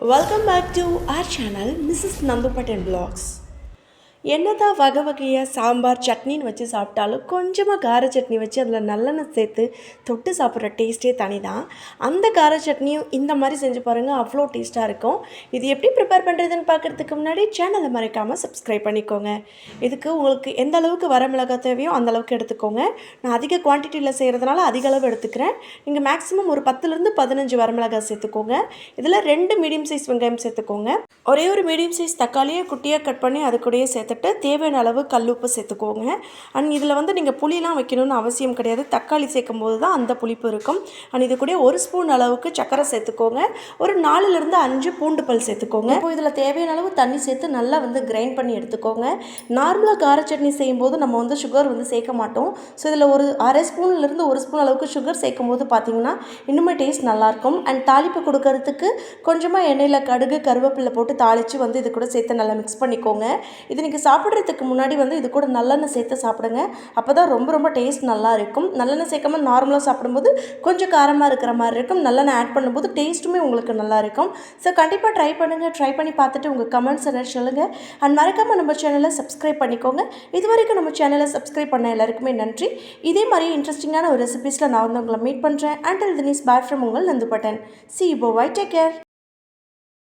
Welcome back to our channel, Mrs. Nandu Patel Vlogs. என்னதான் வகை வகையாக சாம்பார் சட்னின்னு வச்சு சாப்பிட்டாலும் கொஞ்சமாக கார சட்னி வச்சு அதில் நல்லெண்ணெய் சேர்த்து தொட்டு சாப்பிட்ற டேஸ்ட்டே தனி தான் அந்த கார சட்னியும் இந்த மாதிரி செஞ்சு பாருங்கள் அவ்வளோ டேஸ்ட்டாக இருக்கும். இது எப்படி ப்ரிப்பேர் பண்ணுறதுன்னு பார்க்குறதுக்கு முன்னாடி சேனலை மறைக்காமல் சப்ஸ்கிரைப் பண்ணிக்கோங்க. இதுக்கு உங்களுக்கு எந்த அளவுக்கு வர மிளகாய் தேவையோ அந்த அளவுக்கு எடுத்துக்கோங்க. நான் அதிக குவான்டிட்டியில் செய்கிறதுனால அதிக அளவு எடுத்துக்கிறேன். நீங்கள் மேக்ஸிமம் ஒரு பத்துலேருந்து பதினஞ்சு வரமிளகாய் சேர்த்துக்கோங்க. இதில் ரெண்டு மீடியம் சைஸ் வெங்காயம் சேர்த்துக்கோங்க. ஒரே ஒரு மீடியம் சைஸ் தக்காளியை குட்டியாக கட் பண்ணி அது கூடயே சேர்த்துட்டு தேவையான அளவு கல்லுப்பு சேர்த்துக்கோங்க. அண்ட் இதில் வந்து நீங்கள் புளிலாம் வைக்கணும்னு அவசியம் கிடையாது. தக்காளி சேர்க்கும் போது தான் அந்த புளிப்பு இருக்கும். அண்ட் இது கூட ஒரு ஸ்பூன் அளவுக்கு சர்க்கரை சேர்த்துக்கோங்க. ஒரு நாலுலேருந்து அஞ்சு பூண்டு பல் சேர்த்துக்கோங்க. இப்போ இதில் தேவையான அளவு தண்ணி சேர்த்து நல்லா வந்து கிரைண்ட் பண்ணி எடுத்துக்கோங்க. நார்மலாக கார சட்னி செய்யும்போது நம்ம வந்து சுகர் வந்து சேர்க்க மாட்டோம். ஸோ இதில் ஒரு அரை ஸ்பூன்லேருந்து ஒரு ஸ்பூன் அளவுக்கு சுகர் சேர்க்கும் போது பார்த்தீங்கன்னா இன்னுமே டேஸ்ட் நல்லாயிருக்கும். அண்ட் தாளிப்பு கொடுக்கறதுக்கு கொஞ்சமாக எண்ணெயில் கடுகு கருவேப்பிலை போட்டு தாளித்து வந்து இது கூட சேர்த்து நல்லா மிக்ஸ் பண்ணிக்கோங்க. இது நீங்கள் சாப்பிட்றதுக்கு முன்னாடி வந்து இது கூட நல்லெண்ணெய் சேர்த்து சாப்பிடுங்க. அப்போ தான் ரொம்ப ரொம்ப டேஸ்ட் நல்லா இருக்கும் நல்லெண்ணெய் சேர்க்காம நார்மலாக சாப்பிடும்போது கொஞ்சம் காரமாக இருக்கிற மாதிரி இருக்கும். நல்லெண்ணெய் ஆட் பண்ணும்போது டேஸ்ட்டுமே உங்களுக்கு நல்லா இருக்கும் ஸோ கண்டிப்பாக ட்ரை பண்ணுங்கள் ட்ரை பண்ணி பார்த்துட்டு உங்கள் கமெண்ட்ஸ் என்ன சொல்லுங்கள் அண்ட் மறக்காமல் நம்ம சேனலை சப்ஸ்கிரைப் பண்ணிக்கோங்க. இது வரைக்கும் நம்ம சேனலை சப்ஸ்கிரைப் பண்ண எல்லாருக்குமே நன்றி. இதே மாதிரி இன்ட்ரெஸ்டிங்கான ஒரு ரெசிபீஸில் நான் வந்து உங்களை மீட் பண்ணுறேன் அண்ட் தினிஸ் பாய் ஃப்ரம் உங்கள் நந்து பட்டன். சி இப்போ வை டேக் கேர்